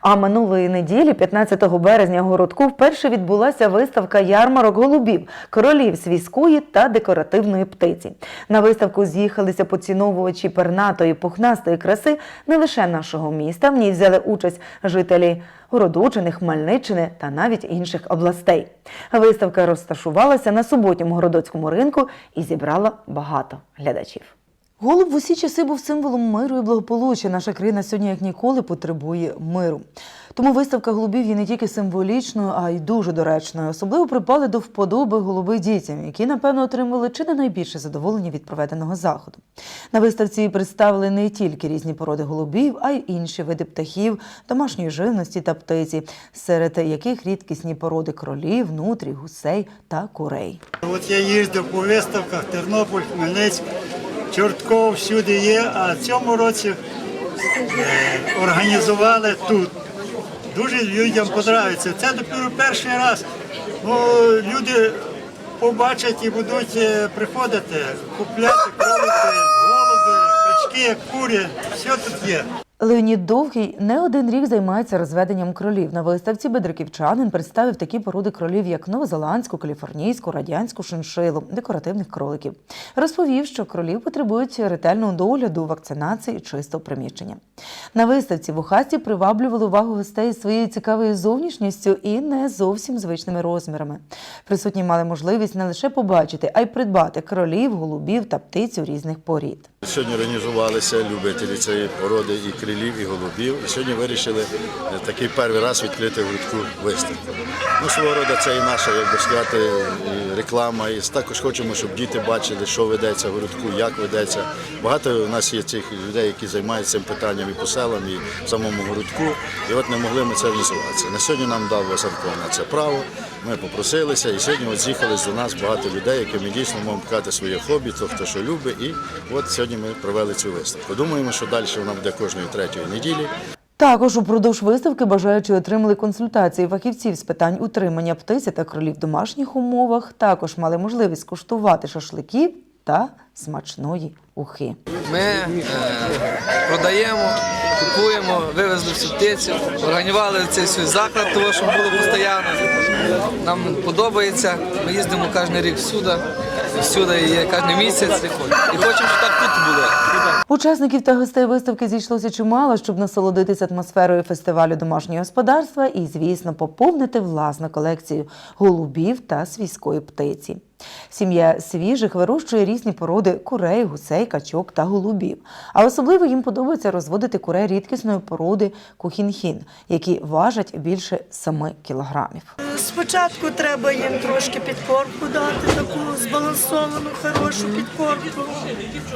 А минулої неділі, 15 березня, городку вперше відбулася виставка ярмарок голубів, королів свійської та декоративної птиці. На виставку з'їхалися поціновувачі пернатої пухнастої краси не лише нашого міста. В ній взяли участь жителі Городочини, Хмельниччини та навіть інших областей. Виставка розташувалася на суботньому городоцькому ринку і зібрала багато глядачів. Голуб в усі часи був символом миру і благополуччя. Наша країна сьогодні як ніколи потребує миру. Тому виставка голубів є не тільки символічною, а й дуже доречною. Особливо припали до вподоби голуби дітям, які, напевно, отримували чи не найбільше задоволення від проведеного заходу. На виставці представили не тільки різні породи голубів, а й інші види птахів, домашньої живності та птиці, серед яких рідкісні породи кролів, нутрій, гусей та курей. От я їздив по виставках Тернопіль, Хмельницьк, Чортков, всюди є, а цьому році е, організували тут. Дуже людям подобається. Це перший раз. Ну, люди побачать і будуть е, приходити, купляти кролики, голуби, качки, курі, все тут є. Леонід Довгий не один рік займається розведенням кролів. На виставці бедриківчанин представив такі породи кролів, як новозеландську, каліфорнійську, радянську шиншилу, декоративних кроликів. Розповів, що кролів потребують ретельного догляду, вакцинації, чистого приміщення. На виставці вухасті приваблювали увагу гостей своєю цікавою зовнішністю і не зовсім звичними розмірами. Присутні мали можливість не лише побачити, а й придбати кролів, голубів та птицю різних порід. Сьогодні організувалися любителі цієї породи і крилів, і голубів. І сьогодні вирішили е, такий перший раз відкрити Грудку виставку. Ну, свого роду це і наша, як би сказати, і реклама. І також хочемо, щоб діти бачили, що ведеться в Грудку, як ведеться. Багато у нас є цих людей, які займаються цим питанням і по селам, і в самому Грудку. І от не могли ми це реалізуватися. На сьогодні нам дав Васанко на це право. Ми попросилися, і сьогодні от з'їхались до нас багато людей, які ми дійсно можемо показати своє хобі, то хто що любить. І от сьогодні ми провели цю виставку. Думаємо, що далі вона буде кожної третьої неділі. Також упродовж виставки бажаючі отримали консультації фахівців з питань утримання птиці та кролів в домашніх умовах. Також мали можливість куштувати шашликів та смачної ухи. Ми е, продаємо, купуємо, вивезли всю птицю, організували цей свій заклад, того, щоб було постійно. Нам подобається. Ми їздимо кожен рік всюди, всюди є кожен місяць. І хочемо, щоб так тут було. Учасників та гостей виставки зійшлося чимало, щоб насолодитися атмосферою фестивалю домашнього господарства і, звісно, поповнити власну колекцію голубів та свійської птиці. Сім'я свіжих вирощує різні породи курей, гусей, качок та голубів. А особливо їм подобається розводити курей рідкісної породи кухінхін, які важать більше 7 кілограмів. Спочатку треба їм трошки підкормку дати, таку збалансовану, хорошу підкормку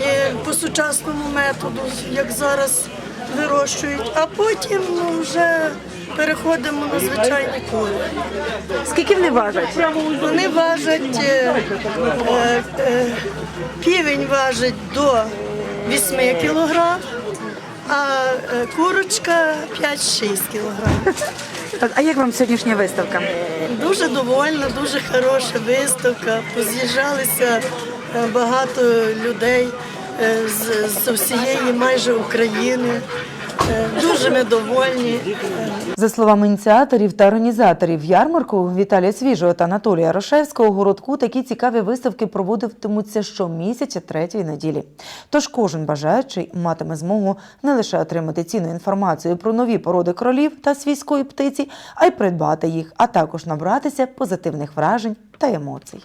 і по сучасному методу, як зараз вирощують, а потім ну, вже переходимо на звичайні кури. Скільки вони важать? Вони важать, е, е, е, півень важить до 8 кілограм, а е, курочка 5-6 кілограм. А як вам сьогоднішня виставка? Дуже довольна, дуже хороша виставка. Поз'їжджалися е, багато людей е, з, з усієї майже України. Ми довольні. За словами ініціаторів та організаторів ярмарку Віталія Свіжого та Анатолія Рошевського, у городку такі цікаві виставки проводитимуться щомісяця третьої неділі. Тож кожен бажаючий матиме змогу не лише отримати цінну інформацію про нові породи кролів та свійської птиці, а й придбати їх, а також набратися позитивних вражень та емоцій.